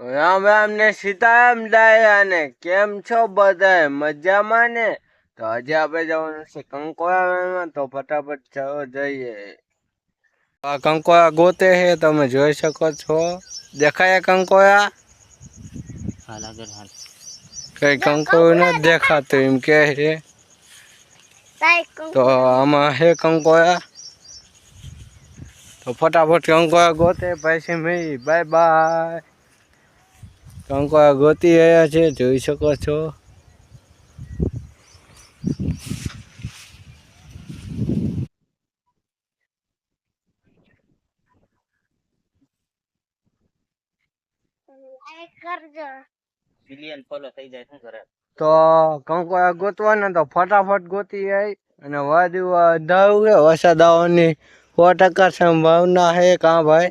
રામ રામ ને સીતારામ દાયા ને કેમ છો બધા મજામાં ને? તો આજે આપણે જવાનું છે કંકોરામાં તો ફટાફટ જવો જઈએ. આ કંકોરા ગોતે છે તમે જોઈ શકો છો. દેખાય કંકોરા હાલ આગળ હાલ. કઈ કંકોરું ન દેખાતું એમ કે છે. તો આમાં હે કંકોરા તો ફટાફટ કંકોરા ગોતે પછી મેં બાય બાય. કંકોરા ગોતી રહ્યા છે જોઈ શકો છો. તો કંકવા ગોતવાના તો ફટાફટ ગોતી જાય અને વાદુ દાવ છે વરસાદ આવવાની સો ટકા સંભાવના છે કાં ભાઈ?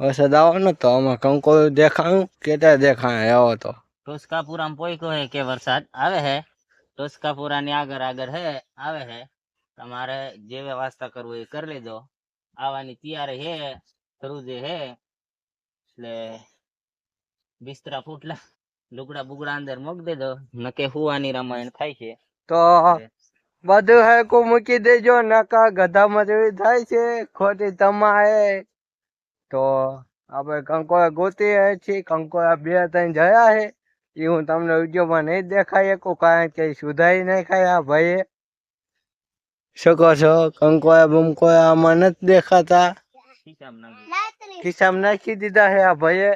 વરસાદ આવવાનો તો આમાં કંકોલ દેખાયું કેટલા દેખાય આવો તો ટોસકાપુરામાં પોઈકો હે કે વરસાદ? આવે હે. ટોસકાપુરાની આગળ આગળ હે આવે હે. તમારે જે વ્યવસ્થા કરવું એ કરી લેજો. આવવાની તૈયારી હે શરૂ જે હે. એટલે બિસ્તરા ફૂટલા લુગડા બુગડા અંદર મૂકી દેજો. નકે હુવાની રામાયણ થાય છે. તો બધું હરકું મૂકી દેજો નકા ગધા મજૂરી થાય છે. ખોટી તમારે તો આપણે કંકોરા ગોતી છીએ. કંકોરા બે ત્રણ જયા છે. એ હું તમને વિડીયોમાં નહીં દેખાય શકું, કારણ કે ઈ નહીં ખાય આ ભાઈએ. શકો છો? કંકોરા બમકોરા આમાં નથી દેખાતા? ખિસ્સામાં નાખી દીધા છે આ ભાઈએ.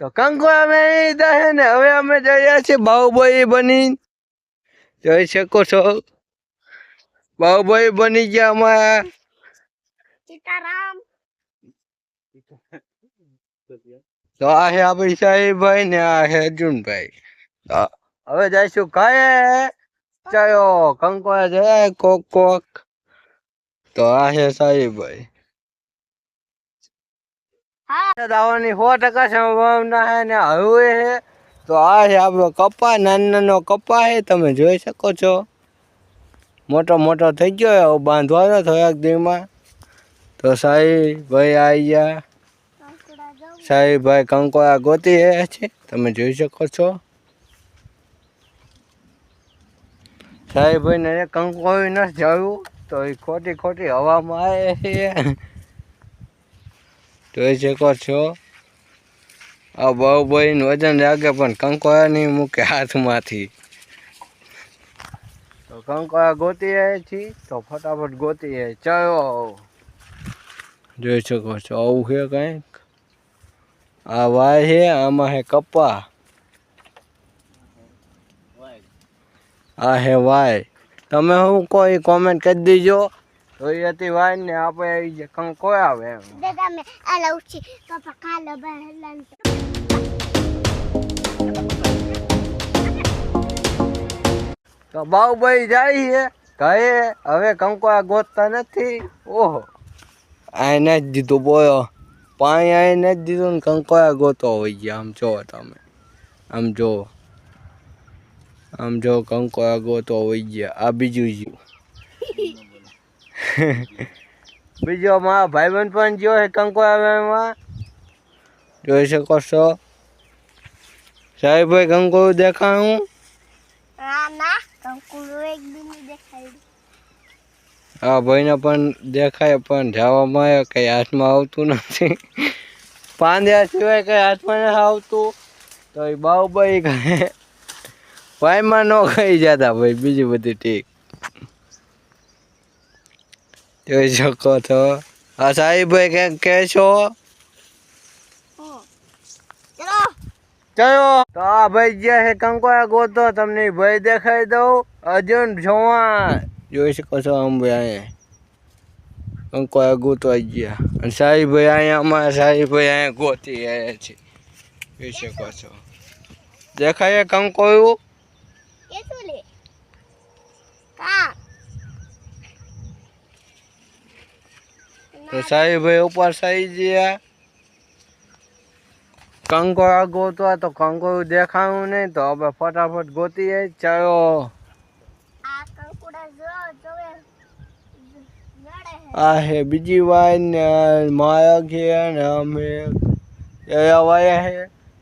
તો કંકોરા મેં દીધા છે ને, હવે અમે જઈએ છીએ બાહુબલી બની જોઈ શકો છો. બાહુબલી બની ગયા અમારા. તો આ છે આપણી સાહીભાઈ ને આ છે અર્જુનભાઈ તો હવે જઈશું ખાય ચાલો કંકોરા જાય કોક કોક તો આ છે સાહીભાઈ આવવાની સો ટકા સંભાવના છે ને હવે છે તો આ છે આપણો કપા નાનો નાનો કપા છે તમે જોઈ શકો છો મોટો મોટો થઈ ગયો હવે બાંધવાનો થોડાક દીમાં તો સાહીભાઈ આવી ગયા સાહીભાઈ કંકોરા ગોતી રહ્યા છે. તમે જોઈ શકો છો. સાહીભાઈ ને કંકોરી નથી જવું તો એ ખોટી ખોટી હવામાં આવે છે. જોઈ શકો છો. આ બાહુભાઈ વજન લાગે પણ કંકોરા નહીં મૂકે હાથમાંથી. તો કંકોરા ગોતી રહ્યા છીએ, તો ફટાફટ ગોતી રહ્યા ચાલો. જોઈ શકો છો, આવું છે કંઈક આ વાય છે આમાં હે કપા આ હે વાય. તમે હું કોઈ કોમેન્ટ કરી દેજો. તો એ હતી વાય ને આપણે આવી જે કંકો આવે એમ. તો બાહુભાઈ જાય છે કહે હવે કંકોરા ગોતતા નથી. ઓહો. આ નથી દીધું બોયો. પાણી આવી નથી દીધું ને કંકોયા ગોતો હોય ગયા. આમ જો તમે. આમ જો. આમ જો કંકોયા ગોતો હોય ગયા. આ બીજું જ્યું. બીજો મારા ભાઈબંધ પણ જો છે કંકોયામાં જોઈ શકો છો. સાહેબભાઈ કંકોરું દેખાણું? ના કંકુડો એક દિન દેખાય. આ ભાઈને પણ દેખાય, પણ જવામાં કઈ હાથમાં આવતું નથી. પાંદ્યા સિવાય કઈ હાથમાં નથી આવતું. તો એ બાહુભાઈ કહે, ભાઈમાં ન ખાઈ જતા ભાઈ, બીજી બધી ઠીક જોઈ શકો છો આ સાહીભાઈ કંઈક કે છો? ચલો ચલો તો ભાઈ જે છે કંકોયા ગોતો, તમને ભાઈ દેખાઈ દઉં. અર્જુન ચૌહાણ જોઈ શકો છો આમ ભાઈ અહીંયા કંકોયા ગોતવા ગયા અને સાહીભાઈ અહીંયા અમારા સાહીભાઈ અહીંયા ગોતી આવ્યા છે જોઈ શકો છો દેખાય કંકોયું એ શું લે કા તો સાહીભાઈ ઉપર સાઈ ગયા કંકોયા ગોતવા તો કંકોયું દેખાયું નહીં તો હવે ફટાફટ ગોતી આવી ચાલો આ કંકુડા જો જોવે નડે હે આ હે બીજી વાર ને માયા છે ને અમે. એવા વાયા હે.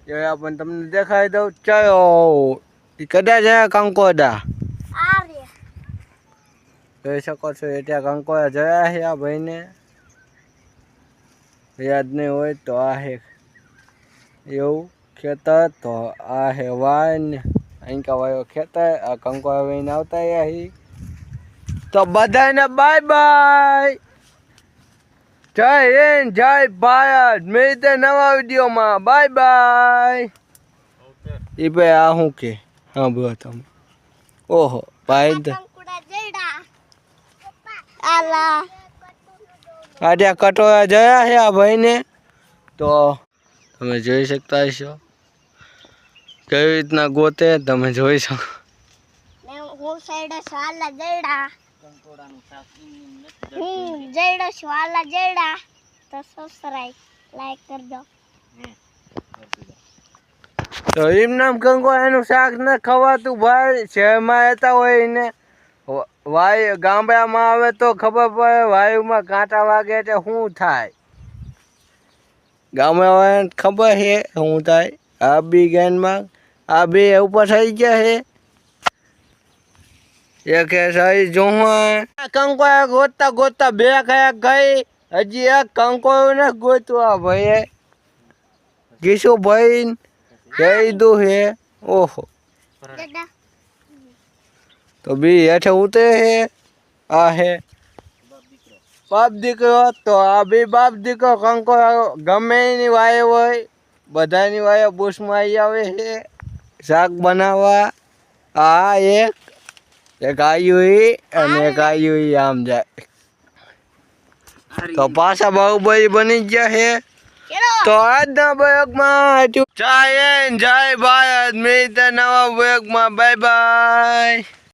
એવા પણ તમને દેખાઈ દઉં. ચાલો. એ કદાચ જયા કંકોડા જોઈ શકો છો એટલે કંકોડા જયા છે આ ભાઈને. યાદ નહીં હોય તો આ હે એવું ખેતર તો આ હે વાન અહીંકા વાયો ખેતર આ કંકોડા વહીને આવતા હી. તો બધાને બાય બાય જય હિન્દ જય ભારત. મળીતે નવા વિડીયોમાં. Bye bye. એ ભાઈ આ શું કે? હા બોલો તમે. ઓહો ભાઈ આજે કટોરા જયા છે આ ભાઈને. તો તમે જોઈ શકતા હશો. કેવી રીતના ગોતે તમે જોઈ શકો. હું સાઈડ સાલા જયડા. જયડો છો. આલા જયડા. તો સબસ્ક્રાઇબ લાઈક કરજો. તો એમ નામ કંકો એનું શાક ન ખવાતું ભાઈ. શહેરમાં રહેતા હોય એને વાયુ ગામડામાં આવે તો ખબર પડે વાયુમાં કાંટા વાગે એટલે શું થાય? ગામડામાં ખબર છે શું થાય? આ બી ગેનમાં આ બે ઉપર થઈ ગયા છે એક સાઈ જોવા કંકો ગોતતા ગોતતા બે કયા ગઈ હજી એક કંકો ને ગોતવા ભાઈ ગીસુ ભાઈ જઈ દો હે. ઓહો. તો બી હેઠે ઉતરે હે. આ હે. બાપ દીકરો તો આ બી બાપ દીકરો કંકો ગમે એની વાય હોય બધાની વાય બુશમાં આવી આવે છે શાક બનાવવા. આ એક એક આયુ અને એક આયુ આમ જાય. તો પાછા બાહુબલી બની ગયા છે તો આજના પ્રયોગમાં જય જય ભારત મિત્ર નવા પ્રયોગમાં બાય બાય.